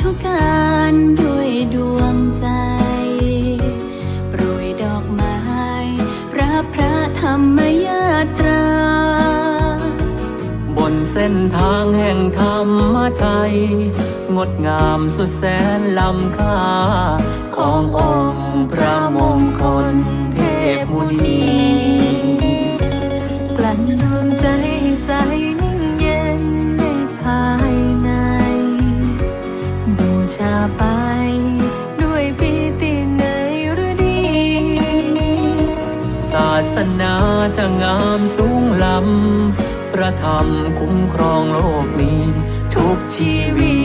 ธุการด้วยดวงใจ โปรยดอกไม้พระพระธรรมยาตรา บนเส้นทางแห่งธรรมใจงดงามสุดแสนล้ำค่า ขององค์พระมงคลเทพมุนี สนาจะงามสูงล้ำพระธรรมคุ้มครองโลกนี้ ทุกชีวิต